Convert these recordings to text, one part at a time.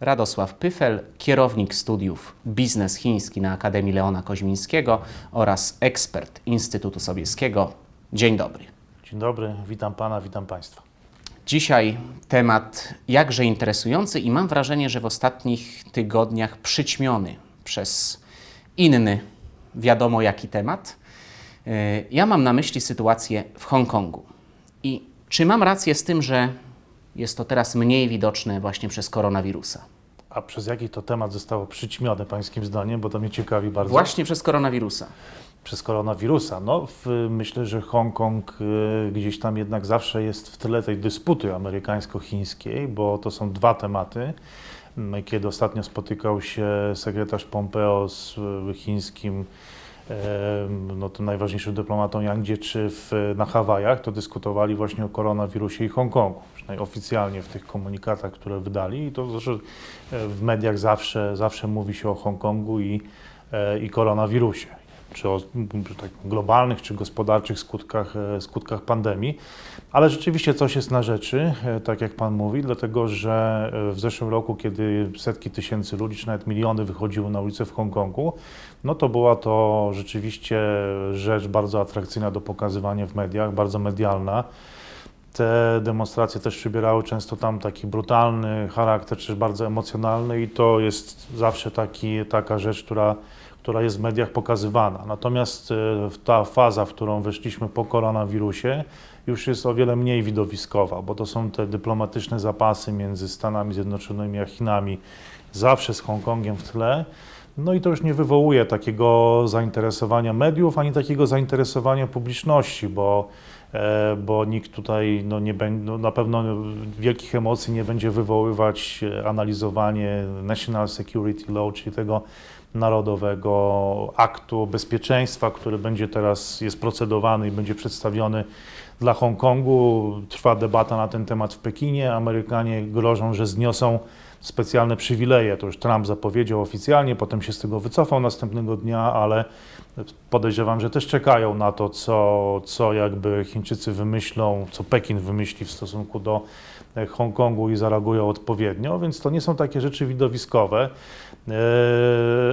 Radosław Pyfel, kierownik studiów Biznes Chiński na Akademii Leona Koźmińskiego oraz ekspert Instytutu Sobieskiego. Dzień dobry. Dzień dobry, witam pana, witam państwa. Dzisiaj temat jakże interesujący i mam wrażenie, że w ostatnich tygodniach przyćmiony przez inny, wiadomo jaki temat. Yy, Ja mam na myśli sytuację w Hongkongu. I czy mam rację z tym, że jest to teraz mniej widoczne właśnie przez koronawirusa? A przez jaki to temat zostało przyćmione pańskim zdaniem, bo to mnie ciekawi bardzo. Właśnie przez koronawirusa. Przez koronawirusa. No, w, myślę, że Hongkong y, gdzieś tam jednak zawsze jest w tyle tej dysputy amerykańsko-chińskiej, bo to są dwa tematy. Mm, Kiedy ostatnio spotykał się sekretarz Pompeo z y, chińskim no, tym najważniejszym dyplomatą Yang Jiechi w, na Hawajach, to dyskutowali właśnie o koronawirusie i Hongkongu, przynajmniej oficjalnie w tych komunikatach, które wydali. I to zresztą e, w mediach zawsze, zawsze mówi się o Hongkongu i, e, i koronawirusie, czy o tak, globalnych, czy gospodarczych skutkach, e, skutkach pandemii. Ale rzeczywiście coś jest na rzeczy, e, tak jak Pan mówi, dlatego że e, w zeszłym roku, kiedy setki tysięcy ludzi, czy nawet miliony wychodziły na ulicę w Hongkongu, no to była to rzeczywiście rzecz bardzo atrakcyjna do pokazywania w mediach, bardzo medialna. Te demonstracje też przybierały często tam taki brutalny charakter, czy bardzo emocjonalny i to jest zawsze taki, taka rzecz, która, która jest w mediach pokazywana. Natomiast e, ta faza, w którą weszliśmy po koronawirusie, już jest o wiele mniej widowiskowa, bo to są te dyplomatyczne zapasy między Stanami Zjednoczonymi a Chinami, zawsze z Hongkongiem w tle. No i to już nie wywołuje takiego zainteresowania mediów, ani takiego zainteresowania publiczności, bo, e, bo nikt tutaj no, nie będzie, no, na pewno wielkich emocji nie będzie wywoływać e, analizowanie National Security Law, czyli tego narodowego aktu bezpieczeństwa, który będzie teraz, jest procedowany i będzie przedstawiony dla Hongkongu. Trwa debata na ten temat w Pekinie. Amerykanie grożą, że zniosą specjalne przywileje. To już Trump zapowiedział oficjalnie, potem się z tego wycofał następnego dnia, ale podejrzewam, że też czekają na to, co, co jakby Chińczycy wymyślą, co Pekin wymyśli w stosunku do e, Hongkongu i zareagują odpowiednio, więc to nie są takie rzeczy widowiskowe. E,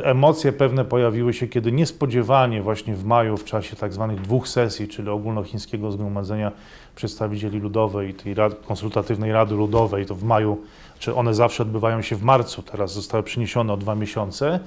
Emocje pewne pojawiły się, kiedy niespodziewanie właśnie w maju, w czasie tak zwanych dwóch sesji, czyli ogólnochińskiego zgromadzenia przedstawicieli ludowej i tej rad, konsultatywnej Rady Ludowej, to w maju, czy one zawsze odbywają się w marcu, teraz zostały przeniesione o dwa miesiące.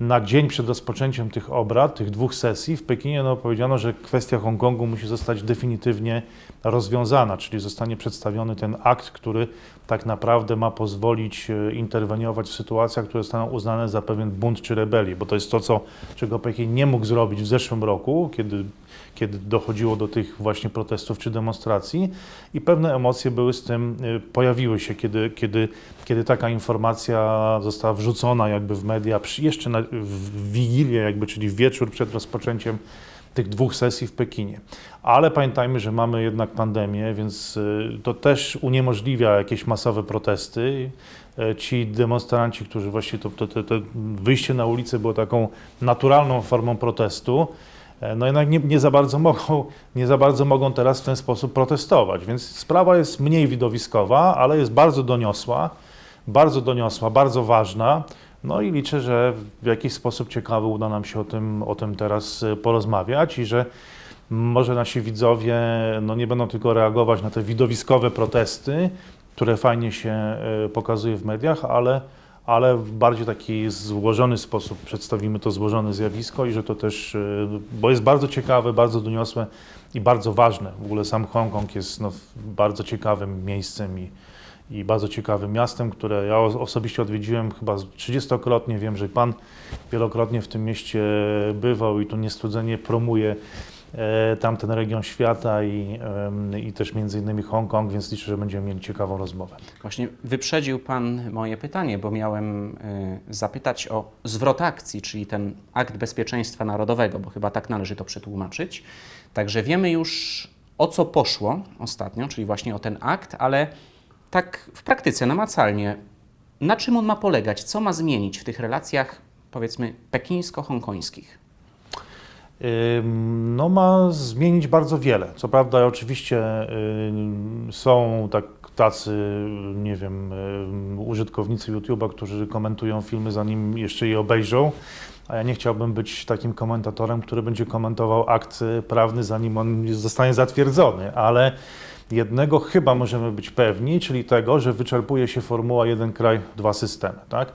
Na dzień przed rozpoczęciem tych obrad, tych dwóch sesji w Pekinie no, powiedziano, że kwestia Hongkongu musi zostać definitywnie rozwiązana, czyli zostanie przedstawiony ten akt, który tak naprawdę ma pozwolić e, interweniować w sytuacjach, które zostaną uznane za pewien bunt czy rebelię, bo to jest to, co, czego Pekin nie mógł zrobić w zeszłym roku, kiedy, kiedy dochodziło do tych właśnie protestów czy demonstracji i pewne emocje były z tym, e, pojawiły się, kiedy, kiedy, kiedy taka informacja została wrzucona jakby w media, jeszcze na, w Wigilię jakby, czyli w wieczór przed rozpoczęciem tych dwóch sesji w Pekinie. Ale pamiętajmy, że mamy jednak pandemię, więc y, to też uniemożliwia jakieś masowe protesty. E, Ci demonstranci, którzy właśnie to, to, to, to wyjście na ulicę było taką naturalną formą protestu, no jednak nie, nie, za bardzo mogą, nie za bardzo mogą teraz w ten sposób protestować. Więc sprawa jest mniej widowiskowa, ale jest bardzo doniosła, bardzo doniosła, bardzo ważna. No i liczę, że w jakiś sposób ciekawy uda nam się o tym, o tym teraz e, porozmawiać i że może nasi widzowie no nie będą tylko reagować na te widowiskowe protesty, które fajnie się e, pokazuje w mediach, ale, ale w bardziej taki złożony sposób przedstawimy to złożone zjawisko i że to też, e, bo jest bardzo ciekawe, bardzo doniosłe i bardzo ważne. W ogóle sam Hongkong jest no, bardzo ciekawym miejscem i, i bardzo ciekawym miastem, które ja osobiście odwiedziłem chyba 30-krotnie. Wiem, że Pan wielokrotnie w tym mieście bywał i tu niestrudzenie promuje tamten region świata i, i też między innymi Hongkong, więc liczę, że będziemy mieli ciekawą rozmowę. Właśnie wyprzedził Pan moje pytanie, bo miałem y, zapytać o zwrot akcji, czyli ten akt bezpieczeństwa narodowego, bo chyba tak należy to przetłumaczyć. Także wiemy już o co poszło ostatnio, czyli właśnie o ten akt, ale tak w praktyce, namacalnie, na czym on ma polegać, co ma zmienić w tych relacjach, powiedzmy, pekińsko-hongkońskich? No ma zmienić bardzo wiele. Co prawda oczywiście są tak tacy, nie wiem, użytkownicy YouTube'a, którzy komentują filmy zanim jeszcze je obejrzą, a ja nie chciałbym być takim komentatorem, który będzie komentował akt prawny zanim on zostanie zatwierdzony, ale jednego chyba możemy być pewni, czyli tego, że wyczerpuje się formuła jeden kraj, dwa systemy, tak?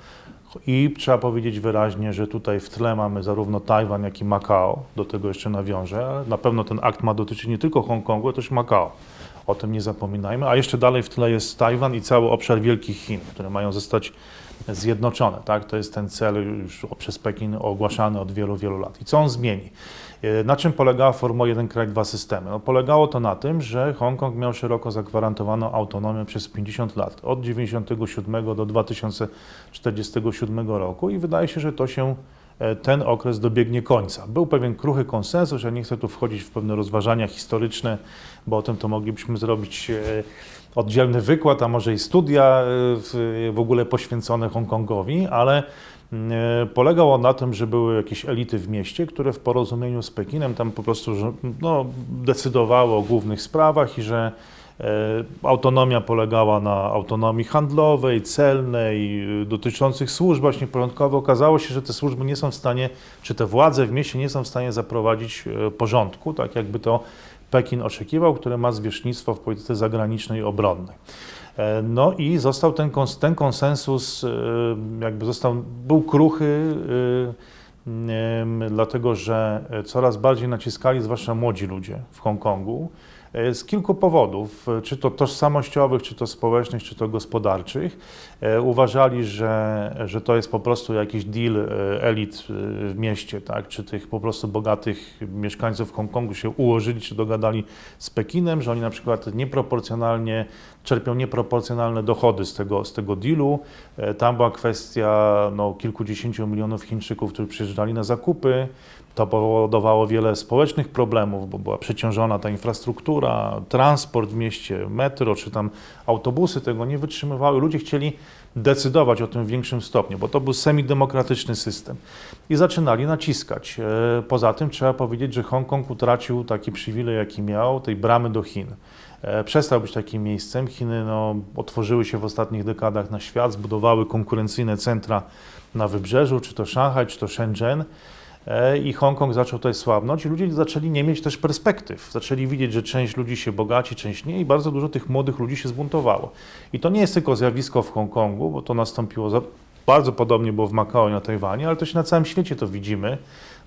I trzeba powiedzieć wyraźnie, że tutaj w tle mamy zarówno Tajwan, jak i Makao, do tego jeszcze nawiążę, na pewno ten akt ma dotyczyć nie tylko Hongkongu, ale też Makao. O tym nie zapominajmy. A jeszcze dalej w tle jest Tajwan i cały obszar Wielkich Chin, które mają zostać zjednoczone. Tak? To jest ten cel już przez Pekin ogłaszany od wielu, wielu lat. I co on zmieni? E, Na czym polegała formuła jeden kraj, dwa systemy? No, polegało to na tym, że Hongkong miał szeroko zagwarantowaną autonomię przez 50 lat, od 97 do 2047 roku i wydaje się, że to się e, ten okres dobiegnie końca. Był pewien kruchy konsensus, ja nie chcę tu wchodzić w pewne rozważania historyczne, bo o tym to moglibyśmy zrobić e, oddzielny wykład, a może i studia w, ogóle poświęcone Hongkongowi, ale polegało na tym, że były jakieś elity w mieście, które w porozumieniu z Pekinem tam po prostu no, decydowały o głównych sprawach i że e, autonomia polegała na autonomii handlowej, celnej, dotyczących służb właśnie porządkowych. Okazało się, że te służby nie są w stanie, czy te władze w mieście nie są w stanie zaprowadzić e, porządku, tak jakby to Pekin oczekiwał, które ma zwierzchnictwo w polityce zagranicznej i obronnej. E, No i został ten, ten konsensus, e, jakby został, był kruchy, e, dlatego że coraz bardziej naciskali, zwłaszcza młodzi ludzie w Hongkongu, z kilku powodów, e, czy to tożsamościowych, czy to społecznych, czy to gospodarczych. E, Uważali, że, że to jest po prostu jakiś deal e, elit e, w mieście, tak? czy tych po prostu bogatych mieszkańców Hongkongu się ułożyli, czy dogadali z Pekinem, że oni na przykład nieproporcjonalnie czerpią nieproporcjonalne dochody z tego, z tego dealu. E, Tam była kwestia no, kilkudziesięciu milionów Chińczyków, którzy przyjeżdżali na zakupy. To powodowało wiele społecznych problemów, bo była przeciążona ta infrastruktura, transport w mieście, metro czy tam autobusy tego nie wytrzymywały. Ludzie chcieli decydować o tym w większym stopniu, bo to był semidemokratyczny system. I zaczynali naciskać. E, Poza tym trzeba powiedzieć, że Hongkong utracił taki przywilej, jaki miał, tej bramy do Chin. E, Przestał być takim miejscem. Chiny no, otworzyły się w ostatnich dekadach na świat, zbudowały konkurencyjne centra na wybrzeżu, czy to Szanghaj, czy to Shenzhen. E, I Hongkong zaczął tutaj słabnąć ludzie zaczęli nie mieć też perspektyw. Zaczęli widzieć, że część ludzi się bogaci, część nie i bardzo dużo tych młodych ludzi się zbuntowało. I to nie jest tylko zjawisko w Hongkongu, bo to nastąpiło za, bardzo podobnie było w Makao i na Tajwanie, ale też na całym świecie to widzimy,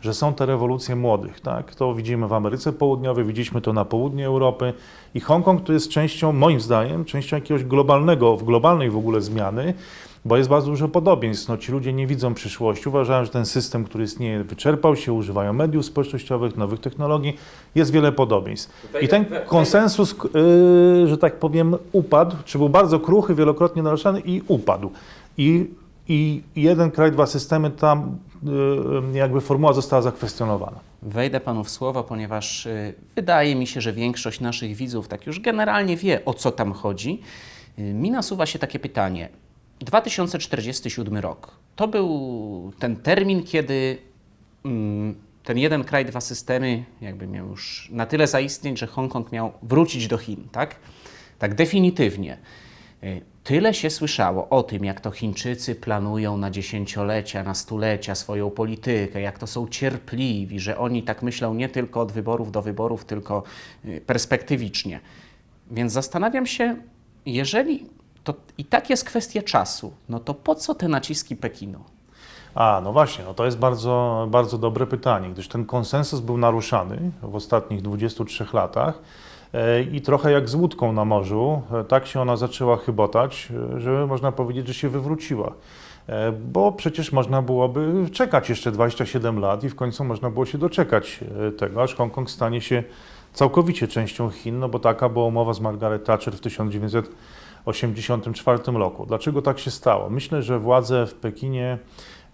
że są te rewolucje młodych. Tak? To widzimy w Ameryce Południowej, widzieliśmy to na południu Europy i Hongkong to jest częścią, moim zdaniem, częścią jakiegoś globalnego, w globalnej w ogóle zmiany, bo jest bardzo dużo podobieństw. No, ci ludzie nie widzą przyszłości, uważają, że ten system, który istnieje, wyczerpał się, używają mediów społecznościowych, nowych technologii, jest wiele podobieństw. I ten konsensus, yy, że tak powiem, upadł, czy był bardzo kruchy, wielokrotnie naruszany i upadł. I, i jeden kraj, dwa systemy, tam yy, jakby formuła została zakwestionowana. Wejdę panu w słowo, ponieważ y, wydaje mi się, że większość naszych widzów tak już generalnie wie, o co tam chodzi. Y, mi nasuwa się takie pytanie. 2047 rok to był ten termin, kiedy mm, ten jeden kraj, dwa systemy jakby miał już na tyle zaistnieć, że Hongkong miał wrócić do Chin, tak? Tak definitywnie. Y, Tyle się słyszało o tym, jak to Chińczycy planują na dziesięciolecia, na stulecia swoją politykę, jak to są cierpliwi, że oni tak myślą nie tylko od wyborów do wyborów, tylko y, perspektywicznie. Więc zastanawiam się, jeżeli to i tak jest kwestia czasu, no to po co te naciski Pekinu? A, no właśnie, no to jest bardzo, bardzo dobre pytanie, gdyż ten konsensus był naruszany w ostatnich 23 latach e, i trochę jak z łódką na morzu, e, tak się ona zaczęła chybotać, e, że można powiedzieć, że się wywróciła. Bo przecież można byłoby czekać jeszcze 27 lat i w końcu można było się doczekać tego, aż Hongkong stanie się całkowicie częścią Chin, no bo taka była umowa z Margaret Thatcher w 1984 roku. Dlaczego tak się stało? Myślę, że władze w Pekinie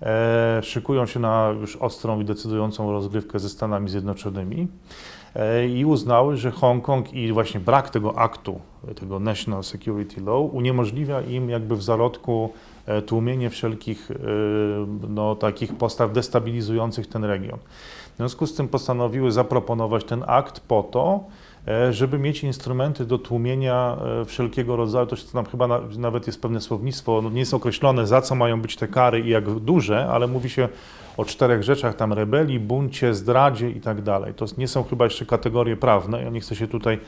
e, szykują się na już ostrą i decydującą rozgrywkę ze Stanami Zjednoczonymi e, i uznały, że Hongkong i właśnie brak tego aktu, tego National Security Law uniemożliwia im jakby w zarodku e, tłumienie wszelkich e, no, takich postaw destabilizujących ten region. W związku z tym postanowiły zaproponować ten akt po to, żeby mieć instrumenty do tłumienia e, wszelkiego rodzaju, to tam chyba na, nawet jest pewne słownictwo, no nie jest określone za co mają być te kary i jak duże, ale mówi się o czterech rzeczach, tam rebelii, buncie, zdradzie i tak dalej. To nie są chyba jeszcze kategorie prawne, ja nie chcę się tutaj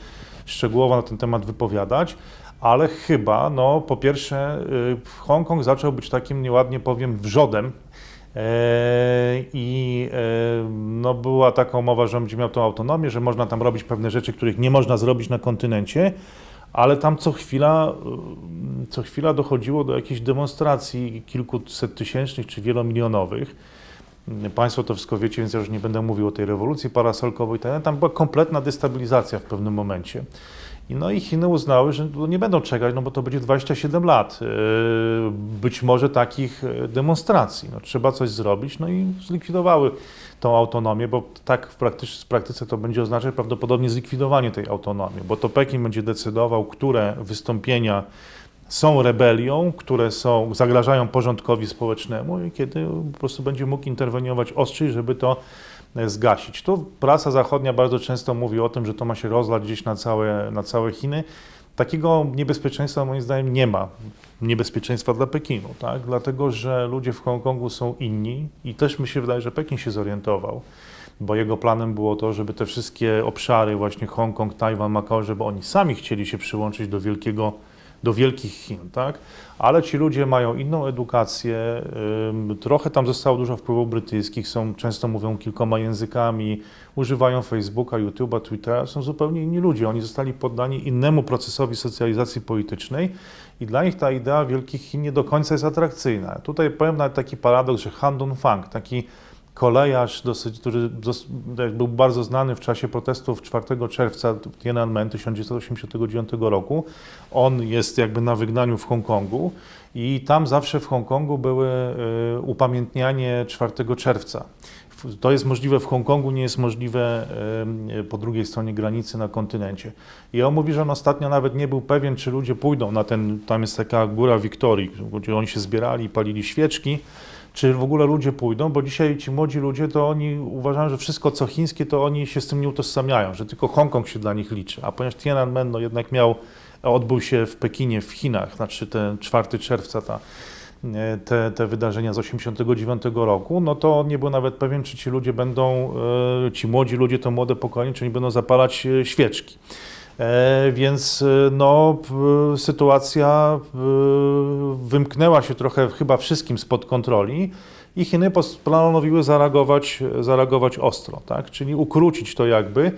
szczegółowo na ten temat wypowiadać, ale chyba, no po pierwsze y, Hongkong zaczął być takim, nieładnie powiem, wrzodem E, I e, no, była taka umowa, że on będzie miał tą autonomię, że można tam robić pewne rzeczy, których nie można zrobić na kontynencie, ale tam co chwila, y, co chwila dochodziło do jakichś demonstracji kilkuset tysięcznych czy wielomilionowych. Państwo to wszystko wiecie, więc ja już nie będę mówił o tej rewolucji parasolkowej. Tam była kompletna destabilizacja w pewnym momencie. No i Chiny uznały, że no nie będą czekać, no bo to będzie 27 lat yy, być może takich yy, demonstracji. No, trzeba coś zrobić, no i zlikwidowały tą autonomię, bo tak w praktyce, w praktyce to będzie oznaczać prawdopodobnie zlikwidowanie tej autonomii, bo to Pekin będzie decydował, które wystąpienia są rebelią, które są, zagrażają porządkowi społecznemu i kiedy po prostu będzie mógł interweniować ostrzej, żeby to zgasić. Tu prasa zachodnia bardzo często mówi o tym, że to ma się rozlać gdzieś na całe, na całe Chiny. Takiego niebezpieczeństwa moim zdaniem nie ma. Niebezpieczeństwa dla Pekinu, tak? dlatego że ludzie w Hongkongu są inni i też mi się wydaje, że Pekin się zorientował, bo jego planem było to, żeby te wszystkie obszary, właśnie Hongkong, Tajwan, Makao, żeby oni sami chcieli się przyłączyć do wielkiego do wielkich Chin, tak? Ale ci ludzie mają inną edukację, trochę tam zostało dużo wpływów brytyjskich, są, często mówią kilkoma językami, używają Facebooka, YouTube'a, Twittera, są zupełnie inni ludzie. Oni zostali poddani innemu procesowi socjalizacji politycznej i dla nich ta idea wielkich Chin nie do końca jest atrakcyjna. Tutaj powiem nawet taki paradoks, że Han Dongfang, taki kolejarz, dosyć, który był bardzo znany w czasie protestów 4 czerwca Tiananmen 1989 roku. On jest jakby na wygnaniu w Hongkongu i tam zawsze w Hongkongu były y, upamiętnianie 4 czerwca. To jest możliwe w Hongkongu, nie jest możliwe po drugiej stronie granicy na kontynencie. I on mówi, że on ostatnio nawet nie był pewien, czy ludzie pójdą na ten, tam jest taka góra Wiktorii, gdzie oni się zbierali, palili świeczki czy w ogóle ludzie pójdą, bo dzisiaj ci młodzi ludzie to oni uważają, że wszystko co chińskie to oni się z tym nie utożsamiają, że tylko Hongkong się dla nich liczy, a ponieważ Tiananmen no jednak miał, odbył się w Pekinie, w Chinach, znaczy ten 4 czerwca ta, te, te wydarzenia z 89 roku, no to nie był nawet pewien, czy ci ludzie będą, e, ci młodzi ludzie, to młode pokolenie, czy oni będą zapalać e, świeczki. E, Więc e, no, sytuacja e, wymknęła się trochę chyba wszystkim spod kontroli i Chiny postanowiły zareagować, zareagować ostro, tak? czyli ukrócić to jakby,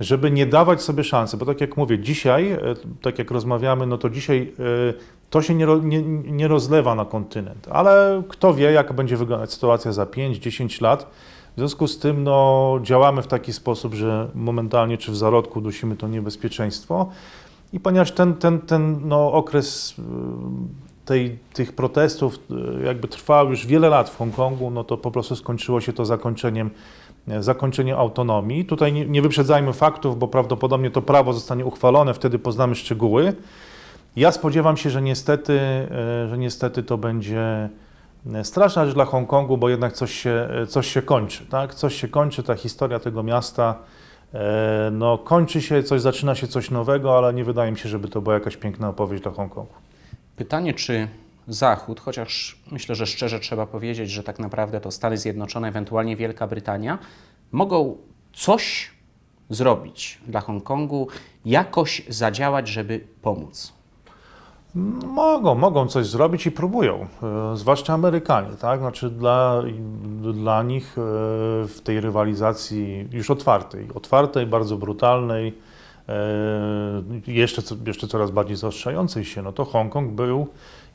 żeby nie dawać sobie szansy, bo tak jak mówię, dzisiaj, e, tak jak rozmawiamy, no to dzisiaj e, to się nie, nie, nie rozlewa na kontynent, ale kto wie, jak będzie wyglądać sytuacja za 5-10 lat. W związku z tym no, działamy w taki sposób, że momentalnie czy w zarodku dusimy to niebezpieczeństwo. I ponieważ ten, ten, ten no, okres tej, tych protestów y, jakby trwał już wiele lat w Hongkongu, no to po prostu skończyło się to zakończeniem, e, zakończeniem autonomii. Tutaj nie, nie wyprzedzajmy faktów, bo prawdopodobnie to prawo zostanie uchwalone, wtedy poznamy szczegóły. Ja spodziewam się, że niestety, e, że niestety to będzie e, straszna rzecz dla Hongkongu, bo jednak coś się, e, coś się kończy, tak? Coś się kończy, ta historia tego miasta, e, no kończy się, coś zaczyna się, coś nowego, ale nie wydaje mi się, żeby to była jakaś piękna opowieść dla Hongkongu. Pytanie, czy Zachód, chociaż myślę, że szczerze trzeba powiedzieć, że tak naprawdę to Stany Zjednoczone, ewentualnie Wielka Brytania, mogą coś zrobić dla Hongkongu, jakoś zadziałać, żeby pomóc. Mogą, mogą coś zrobić i próbują, e, zwłaszcza Amerykanie, tak? Znaczy dla, dla nich e, w tej rywalizacji już otwartej, otwartej, bardzo brutalnej, jeszcze, co- jeszcze coraz bardziej zaostrzającej się, no to Hongkong był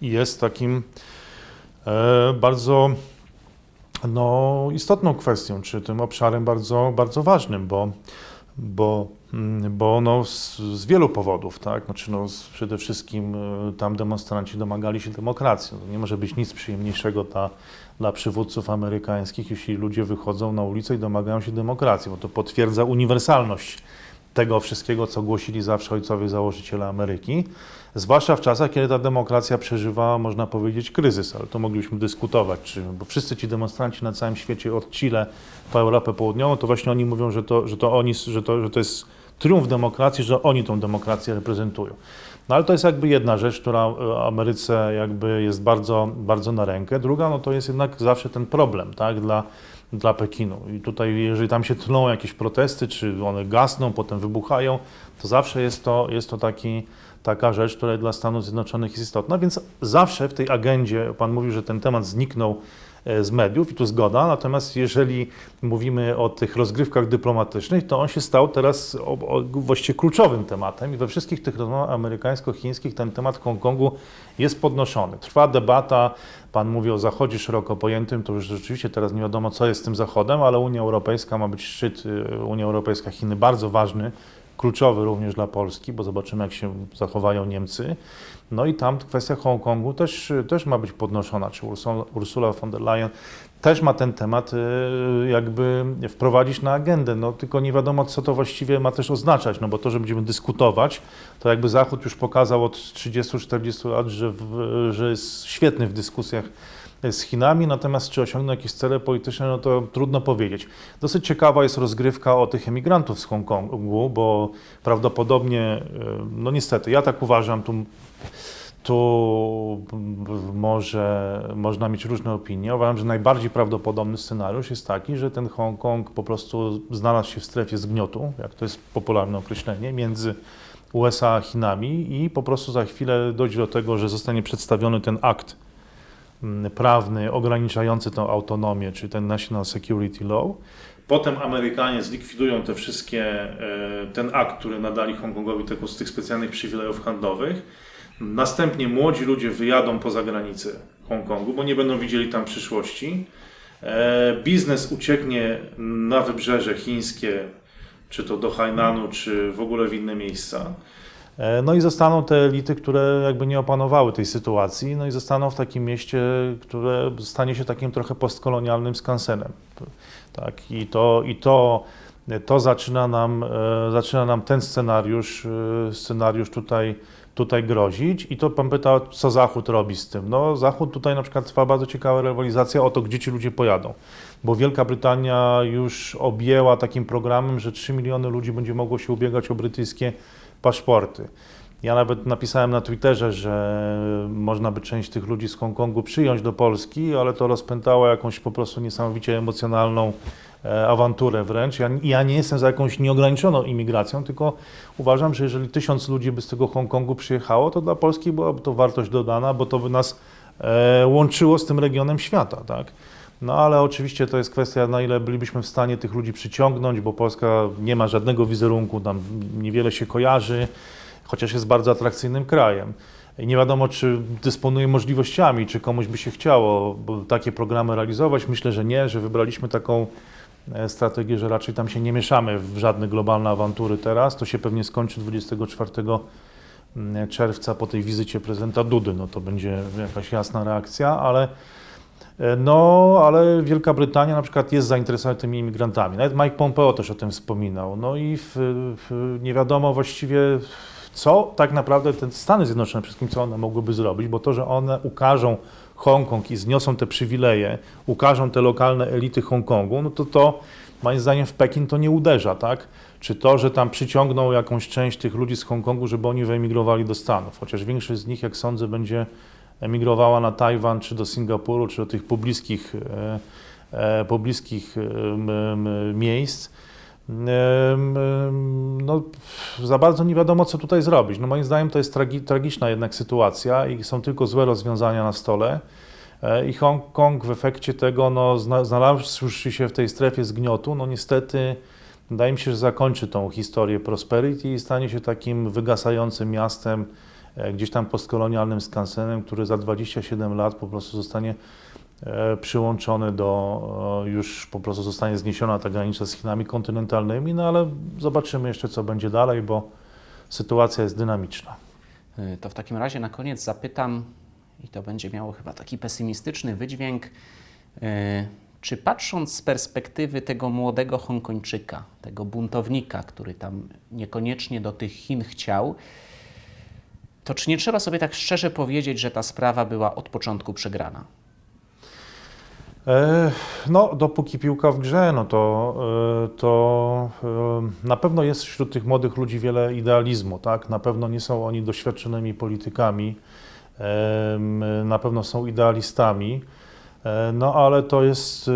i jest takim e, bardzo no, istotną kwestią, czy tym obszarem bardzo, bardzo ważnym, bo, bo, mm, bo no, z, z wielu powodów, tak? Znaczy, no, przede wszystkim e, tam demonstranci domagali się demokracji. No, nie może być nic przyjemniejszego dla, dla przywódców amerykańskich, jeśli ludzie wychodzą na ulicę i domagają się demokracji, bo to potwierdza uniwersalność tego wszystkiego, co głosili zawsze ojcowie założyciele Ameryki, zwłaszcza w czasach, kiedy ta demokracja przeżywała, można powiedzieć, kryzys, ale to moglibyśmy dyskutować, czy, bo wszyscy ci demonstranci na całym świecie, od Chile po Europę Południową, to właśnie oni mówią, że to, że to oni, że to, że to jest triumf demokracji, że oni tą demokrację reprezentują. No ale to jest jakby jedna rzecz, która e, Ameryce jakby jest bardzo, bardzo na rękę. Druga, no to jest jednak zawsze ten problem, tak, dla, dla Pekinu. I tutaj, jeżeli tam się tlą jakieś protesty, czy one gasną, potem wybuchają, to zawsze jest to, jest to taki, taka rzecz, która dla Stanów Zjednoczonych jest istotna. Więc zawsze w tej agendzie, Pan mówił, że ten temat zniknął z mediów i tu zgoda, natomiast jeżeli mówimy o tych rozgrywkach dyplomatycznych, to on się stał teraz o, o, właściwie kluczowym tematem i we wszystkich tych rozmowach amerykańsko-chińskich ten temat Hongkongu jest podnoszony. Trwa debata, Pan mówi o Zachodzie szeroko pojętym, to już rzeczywiście teraz nie wiadomo, co jest z tym Zachodem, ale Unia Europejska ma być szczyt, y, Unia Europejska, Chiny, bardzo ważny, kluczowy również dla Polski, bo zobaczymy, jak się zachowają Niemcy. No i tam kwestia Hongkongu też, też ma być podnoszona, czy Ursula, von der Leyen też ma ten temat y, jakby wprowadzić na agendę, no tylko nie wiadomo, co to właściwie ma też oznaczać, no bo to, że będziemy dyskutować, to jakby Zachód już pokazał od 30-40 lat, że, w, że jest świetny w dyskusjach z Chinami, natomiast czy osiągną jakieś cele polityczne, no to trudno powiedzieć. Dosyć ciekawa jest rozgrywka o tych emigrantów z Hongkongu, bo prawdopodobnie, y, no niestety, ja tak uważam, tu, tu może, można mieć różne opinie. Uważam, że najbardziej prawdopodobny scenariusz jest taki, że ten Hongkong po prostu znalazł się w strefie zgniotu, jak to jest popularne określenie, między USA a Chinami i po prostu za chwilę dojdzie do tego, że zostanie przedstawiony ten akt prawny ograniczający tę autonomię, czyli ten National Security Law. Potem Amerykanie zlikwidują te wszystkie, e, ten akt, który nadali Hongkongowi tego, z tych specjalnych przywilejów handlowych. Następnie młodzi ludzie wyjadą poza granice Hongkongu, bo nie będą widzieli tam przyszłości. E, Biznes ucieknie na wybrzeże chińskie, czy to do Hainanu, czy w ogóle w inne miejsca. E, No i zostaną te elity, które jakby nie opanowały tej sytuacji, no i zostaną w takim mieście, które stanie się takim trochę postkolonialnym skansenem. Tak, i to, i to, to zaczyna, nam, e, zaczyna nam ten scenariusz, e, scenariusz tutaj, tutaj grozić. I to pan pyta, co Zachód robi z tym. No, Zachód tutaj na przykład trwa bardzo ciekawa rywalizacja o to, gdzie ci ludzie pojadą. Bo Wielka Brytania już objęła takim programem, że 3 miliony ludzi będzie mogło się ubiegać o brytyjskie paszporty. Ja nawet napisałem na Twitterze, że można by część tych ludzi z Hongkongu przyjąć do Polski, ale to rozpętało jakąś po prostu niesamowicie emocjonalną e, awanturę wręcz. Ja, ja nie jestem za jakąś nieograniczoną imigracją, tylko uważam, że jeżeli tysiąc ludzi by z tego Hongkongu przyjechało, to dla Polski byłaby to wartość dodana, bo to by nas e, łączyło z tym regionem świata, tak? No ale oczywiście to jest kwestia, na ile bylibyśmy w stanie tych ludzi przyciągnąć, bo Polska nie ma żadnego wizerunku, tam niewiele się kojarzy, chociaż jest bardzo atrakcyjnym krajem. I nie wiadomo, czy dysponuje możliwościami, czy komuś by się chciało takie programy realizować. Myślę, że nie, że wybraliśmy taką e, strategię, że raczej tam się nie mieszamy w żadne globalne awantury teraz. To się pewnie skończy 24 mm, czerwca po tej wizycie prezydenta Dudy. No to będzie jakaś jasna reakcja, ale No, ale Wielka Brytania na przykład jest zainteresowana tymi imigrantami. Nawet Mike Pompeo też o tym wspominał. No i w, w, nie wiadomo właściwie, co tak naprawdę te Stany Zjednoczone, wszystkim co one mogłyby zrobić, bo to, że one ukażą Hongkong i zniosą te przywileje, ukażą te lokalne elity Hongkongu, no to to moim zdaniem w Pekin to nie uderza, tak? Czy to, że tam przyciągną jakąś część tych ludzi z Hongkongu, żeby oni wyemigrowali do Stanów, chociaż większość z nich, jak sądzę, będzie emigrowała na Tajwan, czy do Singapuru, czy do tych pobliskich, e, e, pobliskich e, miejsc. No, za bardzo nie wiadomo, co tutaj zrobić. No, moim zdaniem to jest tragi, tragiczna jednak sytuacja i są tylko złe rozwiązania na stole. I Hongkong w efekcie tego, no, zna- znalazłszy się w tej strefie zgniotu, no niestety wydaje mi się, że zakończy tą historię prosperity i stanie się takim wygasającym miastem, gdzieś tam postkolonialnym skansenem, który za 27 lat po prostu zostanie e, przyłączony do, e, już po prostu zostanie zniesiona ta granica z Chinami kontynentalnymi, no ale zobaczymy jeszcze, co będzie dalej, bo sytuacja jest dynamiczna. To w takim razie na koniec zapytam, i to będzie miało chyba taki pesymistyczny wydźwięk, czy patrząc z perspektywy tego młodego Hongkończyka, tego buntownika, który tam niekoniecznie do tych Chin chciał, to czy nie trzeba sobie tak szczerze powiedzieć, że ta sprawa była od początku przegrana? No, dopóki piłka w grze, no to, e, to e, na pewno jest wśród tych młodych ludzi wiele idealizmu, tak? Na pewno nie są oni doświadczonymi politykami, na pewno są idealistami, e, no ale to jest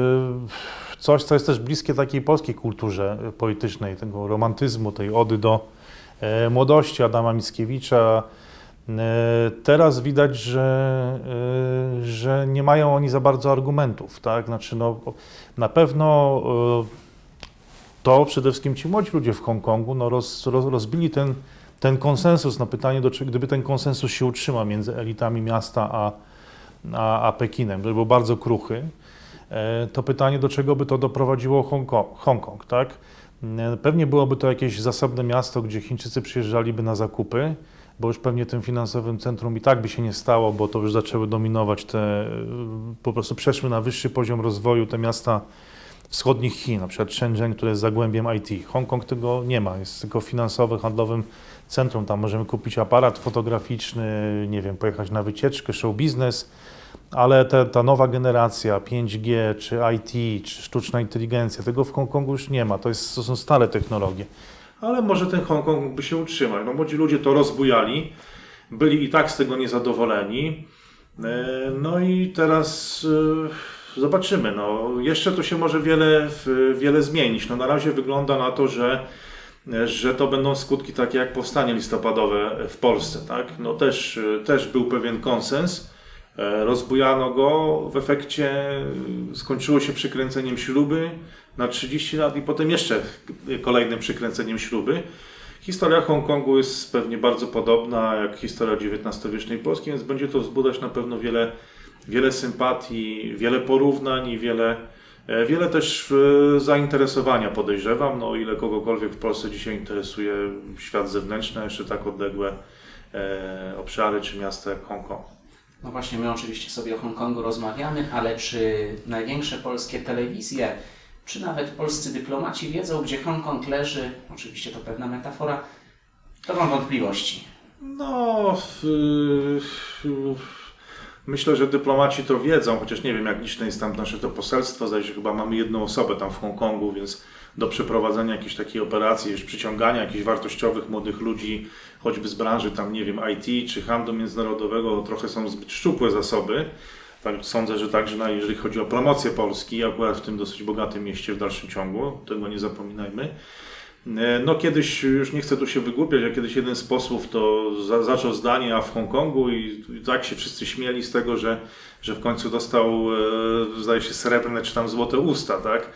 coś, co jest też bliskie takiej polskiej kulturze politycznej, tego romantyzmu, tej ody do młodości Adama Mickiewicza, Teraz widać, że, e, że nie mają oni za bardzo argumentów, tak? Znaczy, no, na pewno e, to przede wszystkim ci młodzi ludzie w Hongkongu no, roz, roz, rozbili ten, ten konsensus na pytanie, do, czy- gdyby ten konsensus się utrzymał między elitami miasta a, a, a Pekinem, że był bardzo kruchy, e, to pytanie, do czego by to doprowadziło Hongkong, Hongkong tak? E, Pewnie byłoby to jakieś zasobne miasto, gdzie Chińczycy przyjeżdżaliby na zakupy, bo już pewnie tym finansowym centrum i tak by się nie stało, bo to już zaczęły dominować te, po prostu przeszły na wyższy poziom rozwoju te miasta wschodnich Chin, na przykład Shenzhen, które jest zagłębiem IT. Hongkong tego nie ma, jest tylko finansowy, handlowym centrum. Tam możemy kupić aparat fotograficzny, nie wiem, pojechać na wycieczkę, show biznes, ale te, ta nowa generacja 5G, czy IT, czy sztuczna inteligencja, tego w Hongkongu już nie ma. To, jest, to są stare technologie. Ale może ten Hongkong mógłby się utrzymać. No, młodzi ludzie to rozbujali, byli i tak z tego niezadowoleni. E, No i teraz e, zobaczymy. No, jeszcze to się może wiele, wiele zmienić. No, na razie wygląda na to, że, że to będą skutki takie jak powstanie listopadowe w Polsce. Tak? No, też, też był pewien konsens. E, Rozbujano go, w efekcie skończyło się przykręceniem śruby na 30 lat i potem jeszcze kolejnym przykręceniem śruby. Historia Hongkongu jest pewnie bardzo podobna jak historia XIX-wiecznej Polski, więc będzie to wzbudzać na pewno wiele, wiele sympatii, wiele porównań i wiele, e, wiele też e, zainteresowania podejrzewam. No, ile kogokolwiek w Polsce dzisiaj interesuje świat zewnętrzny, jeszcze tak odległe e, obszary czy miasta jak Hongkong. No właśnie, my oczywiście sobie o Hongkongu rozmawiamy, ale czy największe polskie telewizje, czy nawet polscy dyplomaci wiedzą, gdzie Hongkong leży? Oczywiście to pewna metafora. To mam wątpliwości. No, w, myślę, że dyplomaci to wiedzą, chociaż nie wiem, jak liczne jest tam nasze to poselstwo. Zdaje się, chyba mamy jedną osobę tam w Hongkongu, więc do przeprowadzenia jakiejś takiej operacji, już przyciągania jakichś wartościowych młodych ludzi, choćby z branży tam, nie wiem, IT czy handlu międzynarodowego, trochę są zbyt szczupłe zasoby. Tak, sądzę, że także na, jeżeli chodzi o promocję Polski, akurat w tym dosyć bogatym mieście w dalszym ciągu, tego nie zapominajmy. E, No kiedyś, już nie chcę tu się wygłupiać, a kiedyś jeden z posłów to za, zaczął zdanie, a w Hongkongu i, i tak się wszyscy śmieli z tego, że, że w końcu dostał, e, zdaje się, srebrne czy tam złote usta, tak?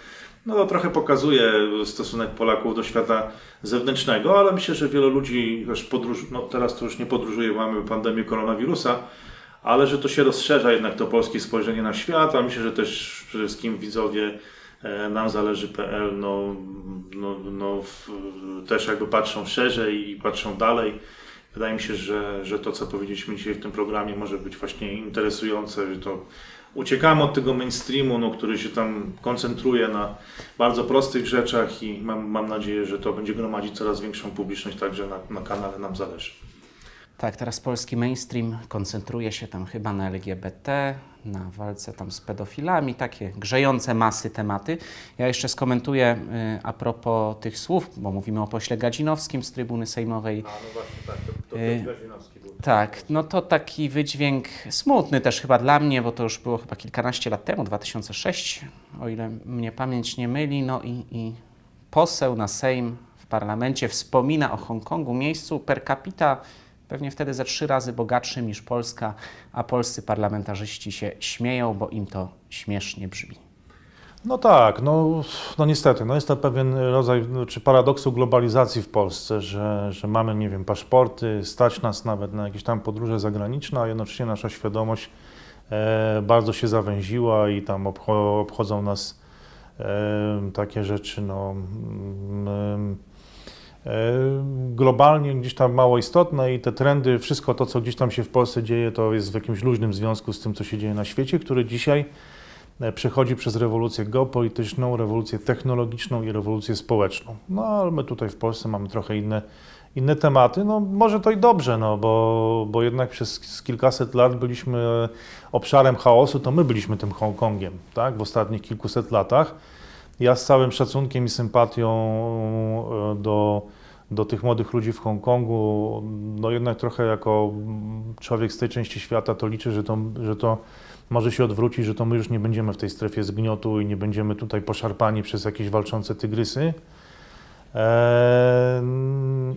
No to trochę pokazuje stosunek Polaków do świata zewnętrznego, ale myślę, że wielu ludzi też podróż, no teraz to już nie podróżuje, mamy pandemię koronawirusa, ale że to się rozszerza jednak to polskie spojrzenie na świat, a myślę, że też przede wszystkim widzowie e, nam zależy.pl no, no, no, też jakby patrzą szerzej i patrzą dalej. Wydaje mi się, że, że to, co powiedzieliśmy dzisiaj w tym programie, może być właśnie interesujące, że to uciekamy od tego mainstreamu, no, który się tam koncentruje na bardzo prostych rzeczach i mam, mam nadzieję, że to będzie gromadzić coraz większą publiczność, także na, na kanale nam zależy. Tak, teraz polski mainstream koncentruje się tam chyba na LGBT, na walce tam z pedofilami, takie grzejące masy tematy. Ja jeszcze skomentuję y, a propos tych słów, bo mówimy o pośle Gadzinowskim z trybuny sejmowej. A no właśnie, tak, to, to Y, Gazinowski Tak, no to taki wydźwięk smutny też chyba dla mnie, bo to już było chyba kilkanaście lat temu, 2006, o ile mnie pamięć nie myli. No i, i poseł na Sejm w parlamencie wspomina o Hongkongu, miejscu per capita pewnie wtedy ze trzy razy bogatszym niż Polska, a polscy parlamentarzyści się śmieją, bo im to śmiesznie brzmi. No tak, no, no niestety, no jest to pewien rodzaj no, czy paradoksu globalizacji w Polsce, że, że mamy, nie wiem, paszporty, stać nas nawet na jakieś tam podróże zagraniczne, a jednocześnie nasza świadomość e, bardzo się zawęziła i tam obcho, obchodzą nas e, takie rzeczy, no, e, globalnie gdzieś tam mało istotne i te trendy, wszystko to, co gdzieś tam się w Polsce dzieje, to jest w jakimś luźnym związku z tym, co się dzieje na świecie, który dzisiaj e, przechodzi przez rewolucję geopolityczną, rewolucję technologiczną i rewolucję społeczną. No ale my tutaj w Polsce mamy trochę inne, inne tematy, no może to i dobrze, no bo, bo jednak przez kilkaset lat byliśmy obszarem chaosu, to my byliśmy tym Hongkongiem, tak, w ostatnich kilkuset latach. Ja z całym szacunkiem i sympatią e, do, do tych młodych ludzi w Hongkongu, no jednak trochę jako człowiek z tej części świata to liczę, że to, że to może się odwrócić, że to my już nie będziemy w tej strefie zgniotu i nie będziemy tutaj poszarpani przez jakieś walczące tygrysy. Eee,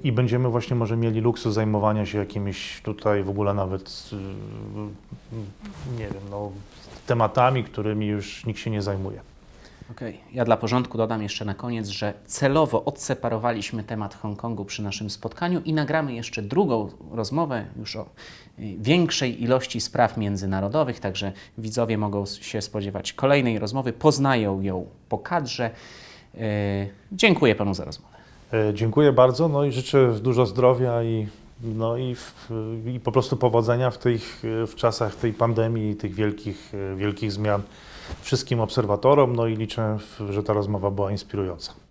I będziemy właśnie może mieli luksus zajmowania się jakimiś tutaj w ogóle nawet, yy, nie wiem, no, tematami, którymi już nikt się nie zajmuje. Okej, ja dla porządku dodam jeszcze na koniec, że celowo odseparowaliśmy temat Hongkongu przy naszym spotkaniu i nagramy jeszcze drugą rozmowę już o y, większej ilości spraw międzynarodowych, także widzowie mogą się spodziewać kolejnej rozmowy, poznają ją po kadrze. Y, Dziękuję Panu za rozmowę. E, Dziękuję bardzo, no i życzę dużo zdrowia i, no i, w, i po prostu powodzenia w, tych, w czasach tej pandemii i tych wielkich, wielkich zmian wszystkim obserwatorom, no i liczę, że ta rozmowa była inspirująca.